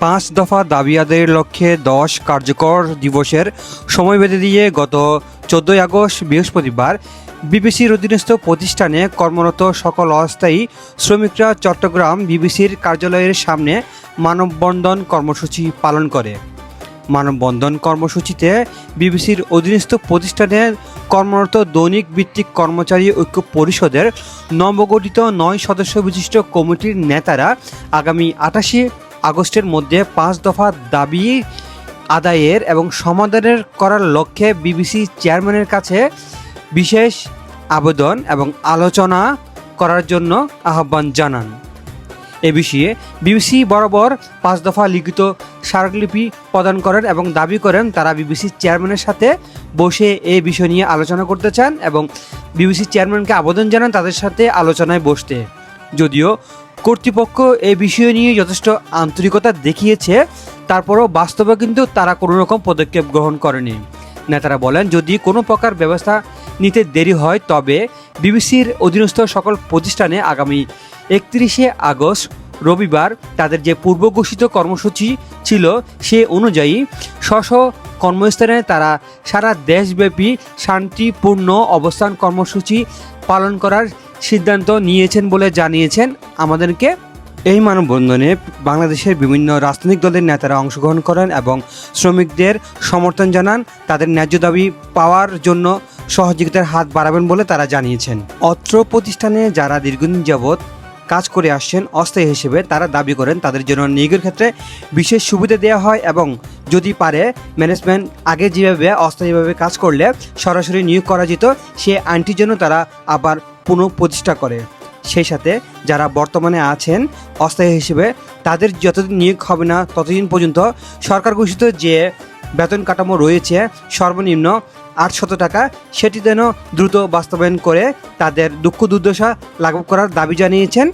পাঁচ দফা দাবি আদায়ের লক্ষ্যে দশ কার্যকর দিবসের সময় বেঁধে দিয়ে গত চোদ্দোই আগস্ট বৃহস্পতিবার বিবিসির অধীনস্থ প্রতিষ্ঠানে কর্মরত সকল অস্থায়ী শ্রমিকরা চট্টগ্রাম বিবিসির কার্যালয়ের সামনে মানববন্ধন কর্মসূচি পালন করে। মানববন্ধন কর্মসূচিতে বিবিসির অধীনস্থ প্রতিষ্ঠানে কর্মরত দৈনিক ভিত্তিক কর্মচারী ঐক্য পরিষদের নবগঠিত নয় সদস্য বিশিষ্ট কমিটির নেতারা আগামী আটাশি আগস্টের মধ্যে পাঁচ দফা দাবি আদায়ের এবং সমাধানের করার লক্ষ্যে বিবিসি চেয়ারম্যানের কাছে বিশেষ আবেদন এবং আলোচনা করার জন্য আহ্বান জানান। এ বিষয়ে বিবিসি বরাবর পাঁচ দফা লিখিত স্মারকলিপি প্রদান করেন এবং দাবি করেন তারা বিবিসি চেয়ারম্যানের সাথে বসে এই বিষয় নিয়ে আলোচনা করতে চান এবং বিবিসি চেয়ারম্যানকে আবেদন জানান তাদের সাথে আলোচনায় বসতে। যদিও কর্তৃপক্ষ এই বিষয় নিয়ে যথেষ্ট আন্তরিকতা দেখিয়েছে, তারপরও বাস্তবে কিন্তু তারা কোনো রকম পদক্ষেপ গ্রহণ করেনি। নেতারা বলেন, যদি কোনো প্রকার ব্যবস্থা নিতে দেরি হয়, তবে বিবিসির অধীনস্থ সকল প্রতিষ্ঠানে আগামী একত্রিশে আগস্ট, রবিবার তাদের যে পূর্ব ঘোষিত কর্মসূচি ছিল সে অনুযায়ী স্ব কর্মস্থানে তারা সারা দেশব্যাপী শান্তিপূর্ণ অবস্থান কর্মসূচি পালন করার সিদ্ধান্ত নিয়েছেন বলে জানিয়েছেন আমাদেরকে। এই মানববন্ধনে বাংলাদেশের বিভিন্ন রাজনৈতিক দলের নেতারা অংশগ্রহণ করেন এবং শ্রমিকদের সমর্থন জানান। তাদের ন্যায্য দাবি পাওয়ার জন্য সহযোগিতার হাত বাড়াবেন বলে তারা জানিয়েছেন। অত্র প্রতিষ্ঠানে যারা দীর্ঘদিন যাবৎ কাজ করে আসছেন, অস্থায়ী হিসেবে তারা দাবি করেন তাদের জন্য নিয়োগের ক্ষেত্রে বিশেষ সুবিধা দেওয়া হয় এবং যদি পারে ম্যানেজমেন্ট আগে যেভাবে, অস্থায়ীভাবে কাজ করলে সরাসরি নিয়োগ করা যেত, সে আইনটির জন্য তারা আবার পুনঃপ্রতিষ্ঠা করে। সেই সাথে যারা বর্তমানে আছেন, অস্থায়ী হিসেবে, তাদের যতদিন নিয়োগ হবে না ততদিন পর্যন্ত সরকার ঘোষিত যে বেতন কাঠামো রয়েছে, সর্বনিম্ন আটশত টাকা, সেটি যেন দ্রুত বাস্তবায়ন করে তাদের দুঃখ দুর্দশা লাঘব করার দাবি জানিয়েছেন।